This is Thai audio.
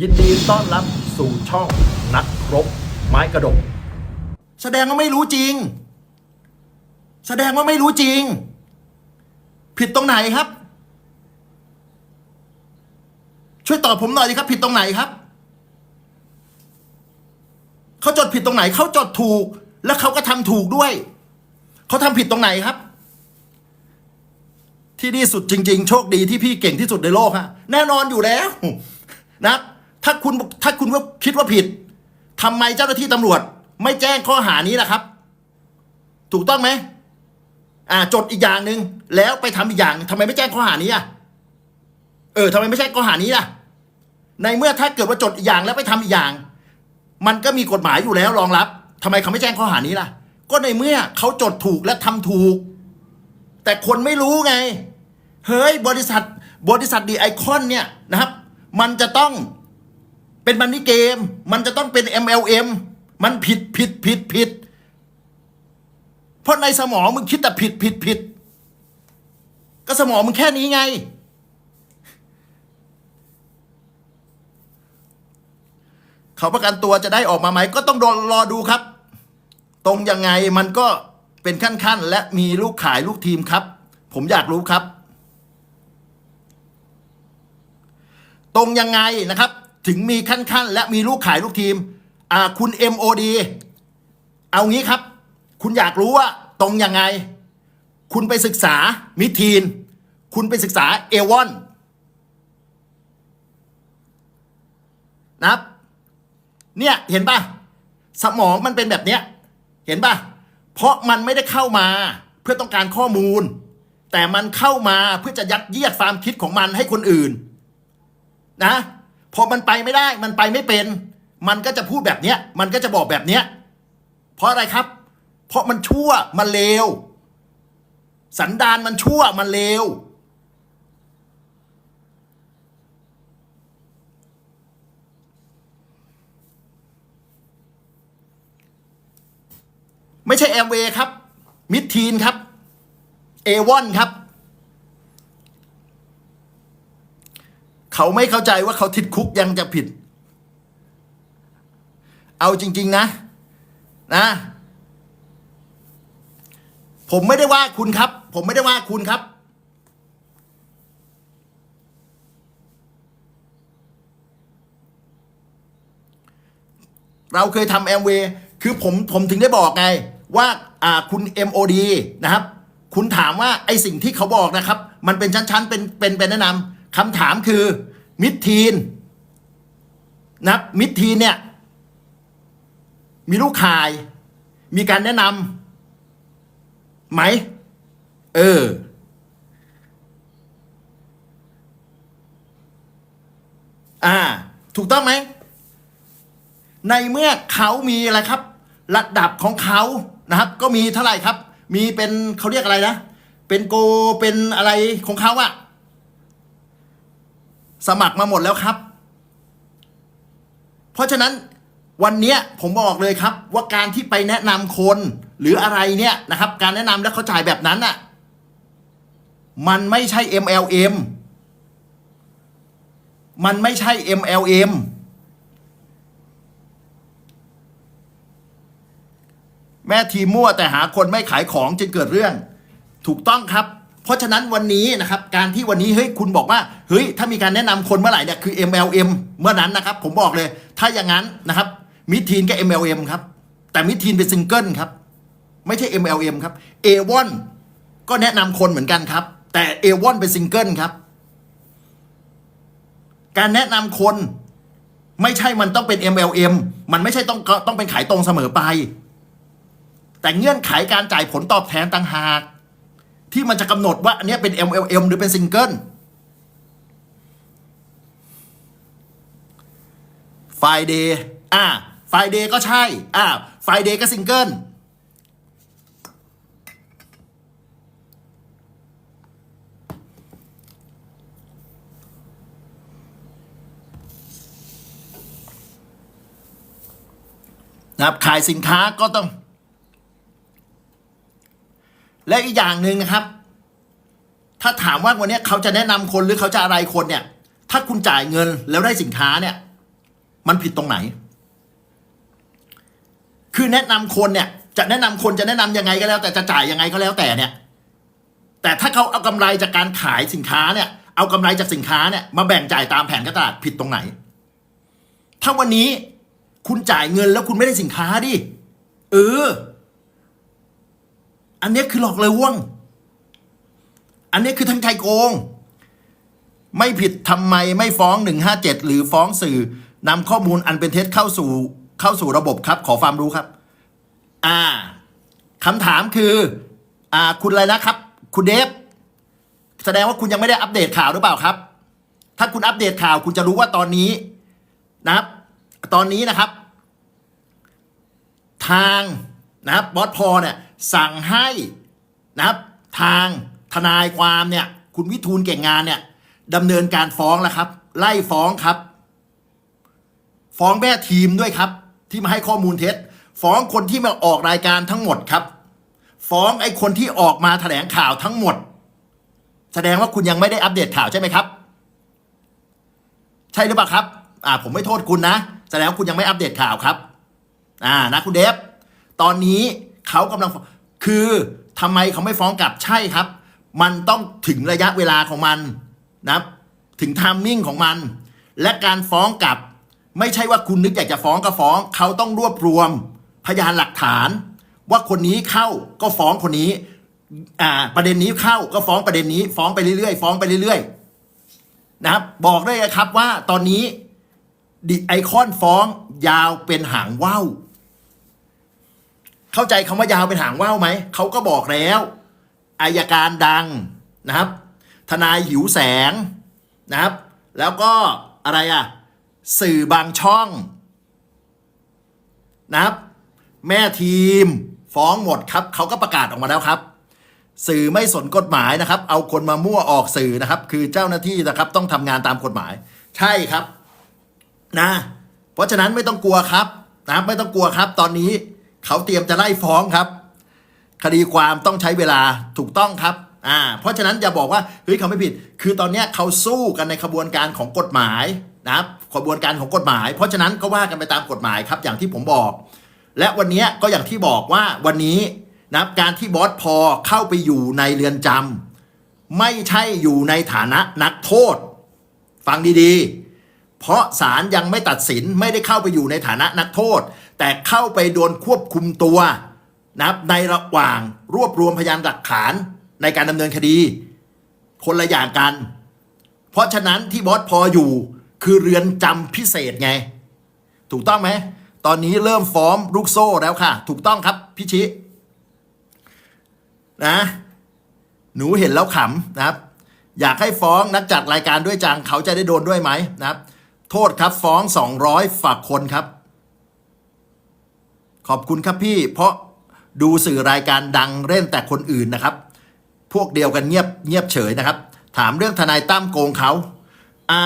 ยินดีต้อนรับสู่ช่องนักรบ ไม้กระดก แสดงว่าไม่รู้จริง แสดงว่าไม่รู้จริง ผิดตรงไหนครับ ช่วยตอบผมหน่อยดิครับ ผิดตรงไหนครับ เขาจดผิดตรงไหน เขาจดถูก แล้วเขาก็ทำถูกด้วย เขาทำผิดตรงไหนครับ ที่นี่สุดจริง ๆ โชคดีที่พี่เก่งที่สุดในโลกฮะแน่นอนอยู่แล้วนะ ถ้าคุณถ้าคุณว่าคิดว่าผิดทำไมเจ้าหน้าที่ตำรวจ ไม่แจ้งข้อหานี้ล่ะครับ ถูกต้องไหมอ่าจดอีกอย่างหนึ่งแล้วไปทำอีกอย่างทำไมไม่แจ้งข้อหานี้อะเออทำไมไม่ใช่ข้อหานี้ล่ะ ในเมื่อถ้าเกิดว่าจดอีกอย่างแล้วไปทำอีกอย่าง มันก็มีกฎหมายอยู่แล้วรองรับทำไมเขาไม่แจ้งข้อหานี้ล่ะ ก็ในเมื่อเขาจดถูกและทำถูก แต่คนไม่รู้ไง เฮ้ยบริษัท บริษัทดีไอคอนเนี่ยนะครับ มันจะต้อง เป็นมันนี่เกม มันจะต้องเป็น MLM มันผิดผิดผิดผิด เพราะในสมองมึงคิดแต่ผิดผิดผิด ก็สมองมึงแค่นี้ไง เขาประกันตัวจะได้ออกมาไหม ก็ต้องรอรอดูครับ ตรงยังไงมันก็เป็นขั้นๆ และมีลูกขายลูกทีมครับ ผมอยากรู้ครับ ตรงยังไงนะครับ ถึงมีขั้นๆ และมีลูกขายลูกทีม อ่าคุณ MOD เอางี้ครับ คุณอยากรู้ว่าตรงยังไง คุณไปศึกษามิทีน คุณไปศึกษาเอวอนนะครับ เนี่ยเห็นป่ะ สมองมันเป็นแบบเนี้ย เห็นป่ะ เพราะมันไม่ได้เข้ามาเพื่อต้องการข้อมูล แต่มันเข้ามาเพื่อจะยัดเยียดความคิดของมันให้คนอื่น นะ พอมันไปไม่ได้มันไปไม่เป็น มันก็จะพูดแบบเนี้ย มันก็จะบอกแบบเนี้ย เพราะอะไรครับ เพราะมันชั่วมันเลวสันดานมันชั่วมันเลวไม่ใช่แอมเวย์ครับ มิดทีนครับ เอวอนครับ เขาไม่เข้าใจว่าเขาติดคุกยังจะผิด เอาจริง ๆ นะ นะ ผมไม่ได้ว่าคุณครับ ผมไม่ได้ว่าคุณครับ เราเคยทำแอมเวย์คือผมผมถึงได้บอกไง ว่าอ่าคุณ MOD นะครับ คุณถามว่าไอสิ่งที่เขาบอกนะครับ มันเป็นชั้นๆ เป็นเป็นเป็นแนะนำ คำถามคือมิดทีนนะมิดทีนเนี่ย มีลูกขาย มีการแนะนำไหม เออ อ่า ถูกต้องไหม ในเมื่อเขามีอะไรครับ ระดับของเขานะครับ ก็มีเท่าไหร่ครับ มีเป็นเขาเรียกอะไรนะ เป็นโกเป็นอะไรของเขาอะ สมัครมาหมดแล้วครับ เพราะฉะนั้นวันนี้ผมบอกเลยครับ ว่าการที่ไปแนะนำคนหรืออะไรเนี่ยนะครับ การแนะนำแล้วเขาจ่ายแบบนั้นอะมันไม่ใช่ MLM มันไม่ใช่ MLM แม่ทีมมั่วแต่หาคนไม่ขายของจึงเกิดเรื่อง ถูกต้องครับ เพราะฉะนั้นวันนี้นะครับการที่วันนี้เฮ้ยคุณบอกว่าเฮ้ยถ้ามีการแนะนำคนเมื่อไหร่เนี่ยคือ MLM เมื่อนั้นนะครับ ผมบอกเลย ถ้าอย่างนั้นนะครับมิทีนก็ MLM ครับ แต่มิทีนเป็นซิงเกิลครับ ไม่ใช่ MLM ครับเอวอนก็แนะนำคนเหมือนกันครับ แต่เอวอนเป็นซิงเกิลครับ การแนะนำคนไม่ใช่มันต้องเป็น MLM มันไม่ใช่ต้องต้องเป็นขายตรงเสมอไป แต่เงื่อนไขการจ่ายผลตอบแทนต่างหาก ที่มันจะกำหนดว่าอันนี้เป็น MLM หรือเป็นซิงเกิลไฟเดย์อ่าไฟเดย์ก็ใช่ อ่าไฟเดย์ก็ซิงเกิลนะครับขายสินค้าก็ต้อง และอีกอย่างหนึ่งนะครับ ถ้าถามว่าวันนี้เขาจะแนะนำคนหรือเขาจะอะไรคนเนี่ย ถ้าคุณจ่ายเงินแล้วได้สินค้าเนี่ย มันผิดตรงไหน คือแนะนำคนเนี่ย จะแนะนำคนจะแนะนำยังไงก็แล้ว แต่จะจ่ายยังไงก็แล้วแต่เนี่ย แต่ถ้าเขาเอากำไรจากการขายสินค้าเนี่ย เอากำไรจากสินค้าเนี่ยมาแบ่งจ่ายตามแผนการตลาดผิดตรงไหน ถ้าวันนี้คุณจ่ายเงินแล้วคุณไม่ได้สินค้าดิเออ อันนี้คือหลอกลวง อันนี้คือทำใจโกง ไม่ผิดทำไมไม่ฟ้อง 157 หรือฟ้องสื่อนำข้อมูลอันเป็นเท็จเข้าสู่เข้าสู่ระบบครับ ขอความรู้ครับ อ่าคำถามคือ อ่า คุณอะไรนะครับ คุณเดฟแสดงว่าคุณยังไม่ได้อัปเดตข่าวหรือเปล่าครับ ถ้าคุณอัปเดตข่าวคุณจะรู้ว่าตอนนี้นะครับ ตอนนี้นะครับ ทางนะครับบอสพอเนี่ย สั่งให้นะครับทางทนายความเนี่ยคุณวิทูลเก่งงานเนี่ยดำเนินการฟ้องแล้วครับ ไล่ฟ้องครับ ฟ้องแม่ทีมด้วยครับ ที่มาให้ข้อมูลเท็จ ฟ้องคนที่มาออกรายการทั้งหมดครับ ฟ้องไอ้คนที่ออกมาแถลงข่าวทั้งหมด แสดงว่าคุณยังไม่ได้อัปเดตข่าวใช่ไหมครับ ใช่หรือเปล่าครับ อ่า ผมไม่โทษคุณนะ แสดงว่าคุณยังไม่อัปเดตข่าวครับ อ่านะคุณเดฟตอนนี้ เขากำลังคือทำไมเขาไม่ฟ้องกลับใช่ครับ มันต้องถึงระยะเวลาของมันนะครับถึงไทามมิ่งของมัน และการฟ้องกลับ ไม่ใช่ว่าคุณนึกอยากจะฟ้องก็ฟ้อง เขาต้องรวบรวมพยานหลักฐาน ว่าคนนี้เข้าก็ฟ้องคนนี้อ่าประเด็นนี้เข้าก็ฟ้องประเด็นนี้ ฟ้องไปเรื่อยๆฟ้องไปเรื่อยๆนะครับ บอกได้เลยครับว่าตอนนี้ดิไอคอนฟ้องยาวเป็นหางว่าว เข้าใจคำว่ายาวเป็นหางว่าวไหม เขาก็บอกแล้วอายการดังนะครับ ทนายหิวแสงนะครับ แล้วก็อะไรอะสื่อบางช่องนะครับ แม่ทีมฟ้องหมดครับ เขาก็ประกาศออกมาแล้วครับ สื่อไม่สนกฎหมายนะครับ เอาคนมามั่วออกสื่อนะครับ คือเจ้าหน้าที่นะครับ ต้องทำงานตามกฎหมาย ใช่ครับนะ เพราะฉะนั้นไม่ต้องกลัวครับนะไม่ต้องกลัวครับ ตอนนี้ เขาเตรียมจะไล่ฟ้องครับ คดีความต้องใช้เวลาถูกต้องครับอ่าเพราะฉะนั้นอย่าบอกว่าเฮ้ยเขาไม่ผิด คือตอนนี้เขาสู้กันในขบวนการของกฎหมายนะครับขบวนการของกฎหมาย เพราะฉะนั้นก็ว่ากันไปตามกฎหมายครับ อย่างที่ผมบอก และวันนี้ก็อย่างที่บอกว่าวันนี้นะครับการที่บอสพอเข้าไปอยู่ในเรือนจำไม่ใช่อยู่ในฐานะนักโทษ ฟังดีๆ เพราะศาลยังไม่ตัดสินไม่ได้เข้าไปอยู่ในฐานะนักโทษแต่เข้าไปโดนควบคุมตัวนะครับในระหว่างรวบรวมพยานหลักฐานในการดำเนินคดี คนละอย่างกัน เพราะฉะนั้นที่บอสพออยู่คือเรือนจำพิเศษไง ถูกต้องไหม ตอนนี้เริ่มฟ้องลูกโซ่แล้วค่ะ ถูกต้องครับพี่ชิ นะ หนูเห็นแล้วขำนะครับ อยากให้ฟ้องนักจัดรายการด้วยจังเขาจะได้โดนด้วยไหมนะครับ โทษครับฟ้อง 200 ฝากคนครับ ขอบคุณครับพี่ เพราะดูสื่อรายการดังเล่นแต่คนอื่นนะครับ พวกเดียวกันเงียบเงียบเฉยนะครับ ถามเรื่องทนายตั้มโกงเขาอ่า